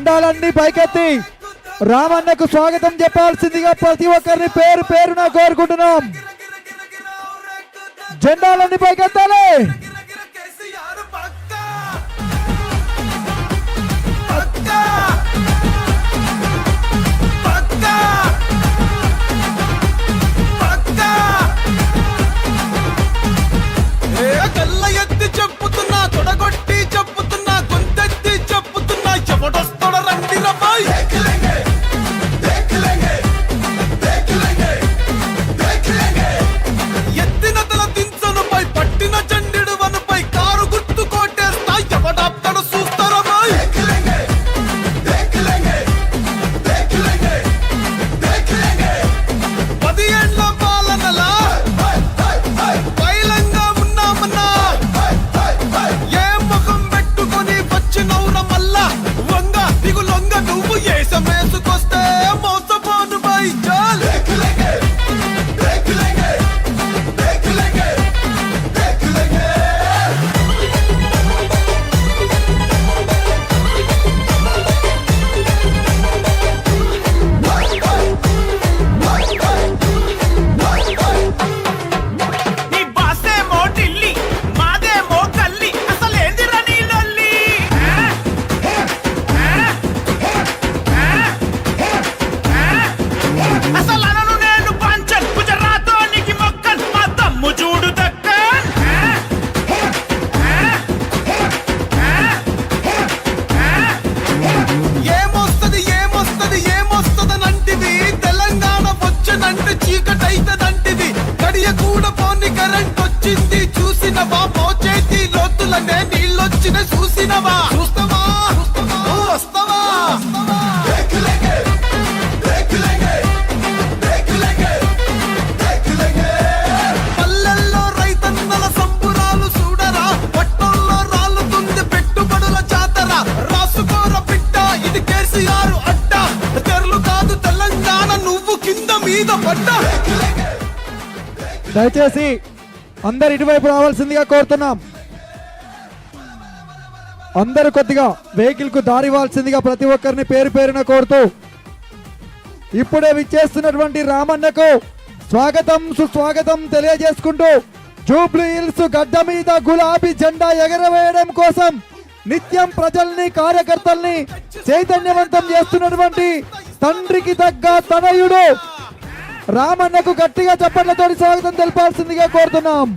జెండాలన్నీ పైకెత్తి రామన్నకు స్వాగతం చెప్పాల్సిందిగా ప్రతి ఒక్కరిని పేరు పేరున కోరుకుంటున్నాం. జెండాలన్నీ పైకెత్తాలి. రాగానే నీళ్ళొచ్చిన చూసినవా? చూస్తావా? వస్తావా? పల్లెల్లో రైతన్నల చూడరా. పెట్టుబడుల ఇది కాదు నువ్వు కింద మీద దయచేసి అందరు ఇటువైపు రావాల్సిందిగా కోరుతున్నాం. అందరు కొద్దిగా వెహికల్కు దారివాల్సిందిగా ప్రతి ఒక్కరిని పేరు పేరున కోరుతూ ఇప్పుడే విచ్చేస్తున్నటువంటి రామన్నకు స్వాగతం సుస్వాగతం తెలియజేసుకుంటూ జూబ్లీ హిల్స్ గడ్డ మీద గులాబీ జెండా ఎగరవేయడం కోసం నిత్యం ప్రజల్ని కార్యకర్తల్ని చైతన్యవంతం చేస్తున్నటువంటి తండ్రికి తగ్గ తనయుడు రామన్నకు గట్టిగా చప్పట్లతోటి స్వాగతం తెలిపాల్సిందిగా కోరుతున్నాం.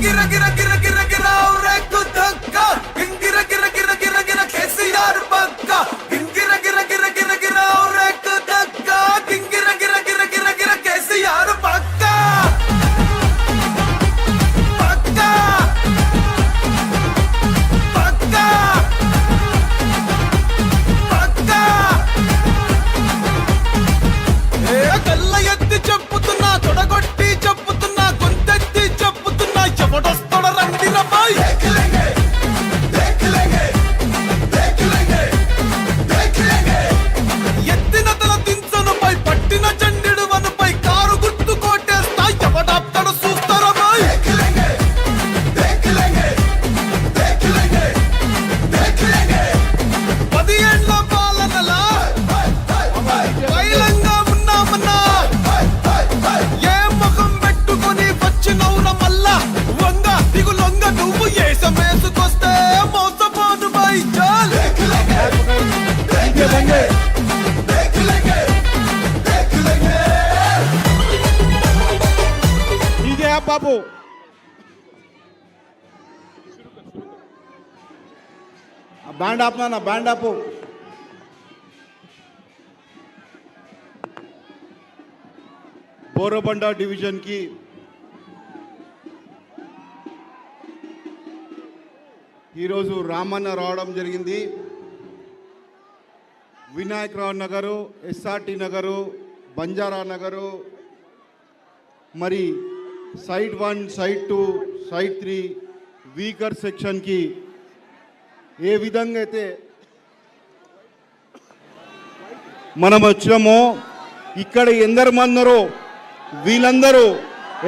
gira, gira, gira, gira. Band ఆప్ నాన్న బ్యాండ్ ఆపు. బోరబండ డివిజన్కి ఈరోజు రామన్న రావడం జరిగింది. వినాయకరావు నగరు ఎస్ఆర్టి నగరు బంజారా నగరు మరి site one site two site three weaker సెక్షన్కి ఏ విధంగా అయితే మనం వచ్చామో ఇక్కడ ఎందరు మందరో వీళ్ళందరూ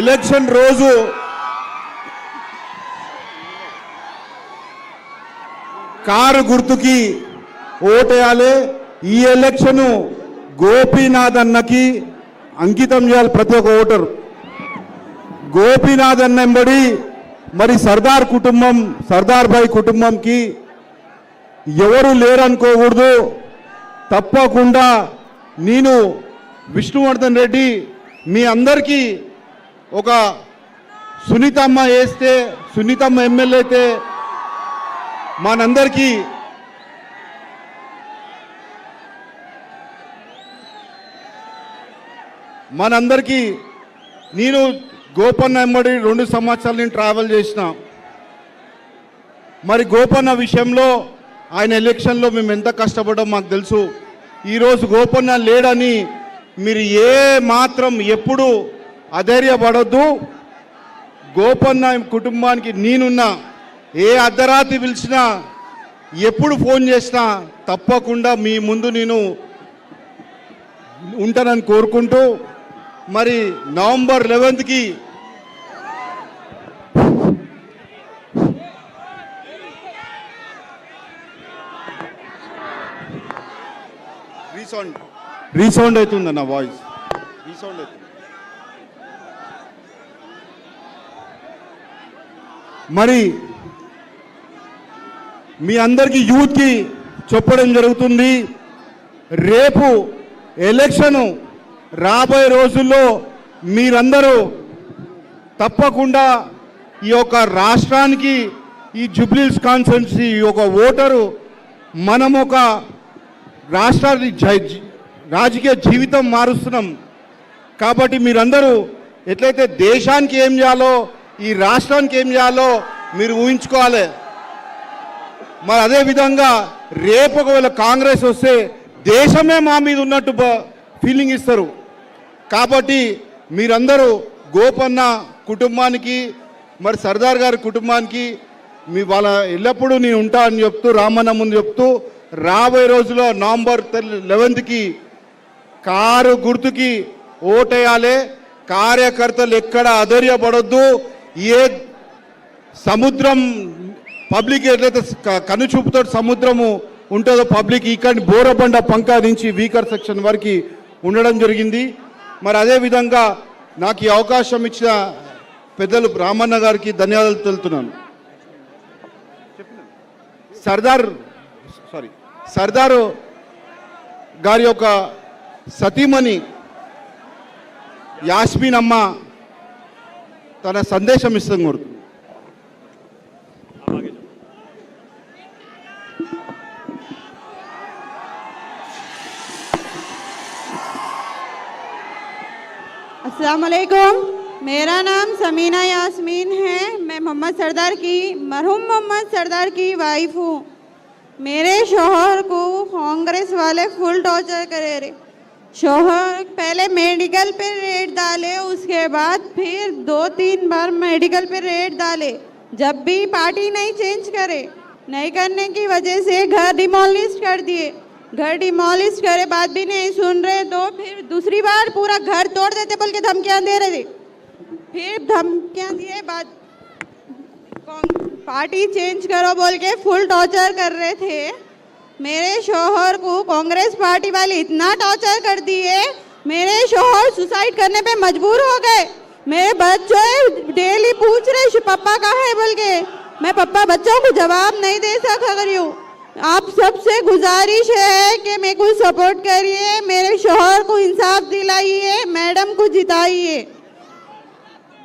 ఎలక్షన్ రోజు కారు గుర్తుకి ఓటేయాలి. ఈ ఎలక్షన్ గోపీనాథ్ అన్నకి అంకితం చేయాలి ప్రతి ఒక్క ఓటరు. గోపీనాథ్ అన్న వెంబడి మరి సర్దార్ కుటుంబం సర్దార్ భాయ్ కుటుంబంకి ఎవరు లేరనుకోకూడదు. తప్పకుండా నేను విష్ణువర్ధన్ రెడ్డి మీ అందరికీ ఒక సునీతమ్మ వేస్తే సునీతమ్మ ఎమ్మెల్యే అయితే మనందరికీ మనందరికీ నేను గోపన్న వెంబడి రెండు సంవత్సరాలు నేను ట్రావెల్ చేసిన. మరి గోపన్న విషయంలో ఆయన ఎలక్షన్లో మేము ఎంత కష్టపడ్డాం మాకు తెలుసు. ఈరోజు గోపన్న లేడని మీరు ఏ మాత్రం ఎప్పుడు అధైర్యపడద్దు. గోపన్న కుటుంబానికి నేనున్నా ఏ అర్ధరాత్రి పిలిచినా ఎప్పుడు ఫోన్ చేసినా తప్పకుండా మీ ముందు నేను ఉంటానని కోరుకుంటూ మరి నవంబర్ లెవెన్త్కి రీసౌండ్ రీసౌండ్ అవుతుంది నా వాయిస్ రీసౌండ్ అవుతుంది. మరి మీ అందరికీ యూత్కి చెప్పడం జరుగుతుంది. రేపు ఎలక్షను రాబోయే రోజుల్లో మీరందరూ తప్పకుండా ఈ యొక్క రాష్ట్రానికి ఈ జుబ్లీస్ కాన్స్టిట్యున్సీ ఈ యొక్క ఓటరు మనం ఒక రాష్ట్రాన్ని రాజకీయ జీవితం మారుస్తున్నాం. కాబట్టి మీరందరూ ఎట్లయితే దేశానికి ఏం చేయాలో ఈ రాష్ట్రానికి ఏం చేయాలో మీరు ఊహించుకోవాలి. మరి అదే విధంగా రేపు ఒకవేళ కాంగ్రెస్ వస్తే దేశమే మా మీద ఉన్నట్టు ఫీలింగ్ ఇస్తారు. కాబట్టి మీరందరూ గోపన్న కుటుంబానికి మరి సర్దార్ గారి కుటుంబానికి మీ వాళ్ళ ఎల్లప్పుడూ నేను ఉంటా అని చెప్తూ రామన్న ముందు చెప్తూ రాబోయే రోజుల్లో నవంబర్ లెవెన్త్కి కారు గుర్తుకి ఓటేయాలి. కార్యకర్తలు ఎక్కడ అధైర్యపడొద్దు. ఏ సముద్రం పబ్లిక్ ఎట్లయితే కనుచూపుతో సముద్రము ఉంటుందో పబ్లిక్ ఇక్కడ బోరబండ పంకా నుంచి వీకర్ సెక్షన్ వరకు ఉండడం జరిగింది. మరి అదే విధంగా నాకు ఈ అవకాశం ఇచ్చిన పెద్దలు రామన్న గారికి ధన్యవాదాలు తెలుపుతున్నాను. సర్దార్ సారీ. సర్దారు గారి యొక్క సతీమణి యాస్మిన్ అమ్మ తన సందేశం ఇస్తాం కోరుతుంది अस्सलाम वालेकुम मेरा नाम समीना यास्मीन है मैं मोहम्मद सरदार की मरहूम मोहम्मद सरदार की वाइफ हूँ मेरे शोहर को कांग्रेस वाले फुल टॉर्चर करे रे। शोहर पहले मेडिकल पे रेड डाले, उसके बाद फिर दो तीन बार मेडिकल पे रेड डाले, जब भी पार्टी नहीं चेंज करे। नहीं करने की वजह से घर डिमोलिश कर दिए। घर डिमोलिश करे बाद भी नहीं सुन रहे तो फिर दूसरी बार पूरा घर तोड़ देते बोल के धमकियाँ दे रहे थे। फिर धमकियाँ दिए कांग- पार्टी चेंज करो बोल के फुल टॉर्चर कर रहे थे। मेरे शोहर को कांग्रेस पार्टी वाले इतना टॉर्चर कर दिए, मेरे शोहर सुसाइड करने पे मजबूर हो गए। मेरे बच्चों डेली पूछ रहे, "शु- पापा कहाँ है? बोल के। मैं पापा बच्चों को जवाब नहीं दे सका रही आप सबसे गुजारिश है कि मेरे को सपोर्ट करिए, मेरे शोहर को इंसाफ दिलाइए, मैडम को जिताइए।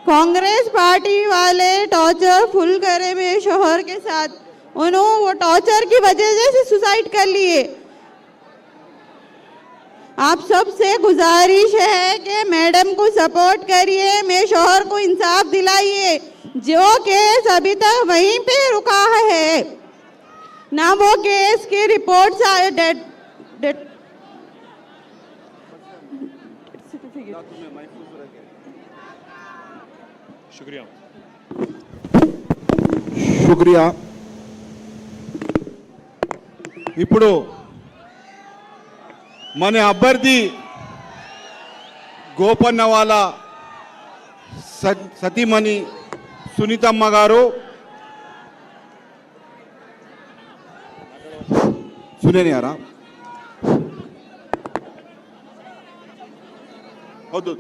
कांग्रेस पार्टी वाले टॉर्चर फुल करे मेरे शोहर के साथ उन्होंने वो टॉर्चर की वजह से सुसाइड कर लिए। आप सबसे गुजारिश है कि मैडम को सपोर्ट करिए मेरे शोहर को इंसाफ दिलाइए। जो केस अभी तक वहीं पे रुका है, ना वो केस की रिपोर्ट्स आए, डेट डेट शुक्रिया శుక్రియా ఇప్పుడు మన అభ్యర్థి గోపన్న వాళ్ళ స- సతీమణి సునీతమ్మ గారు సునేనియారా వద్దు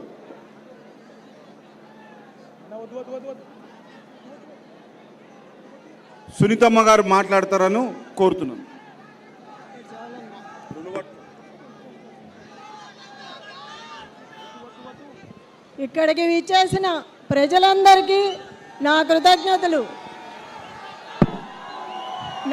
సునీతమ్మ గారు మాట్లాడతారని కోరుతున్నాను. ఇక్కడికి విచ్చేసిన ప్రజలందరికీ నా కృతజ్ఞతలు.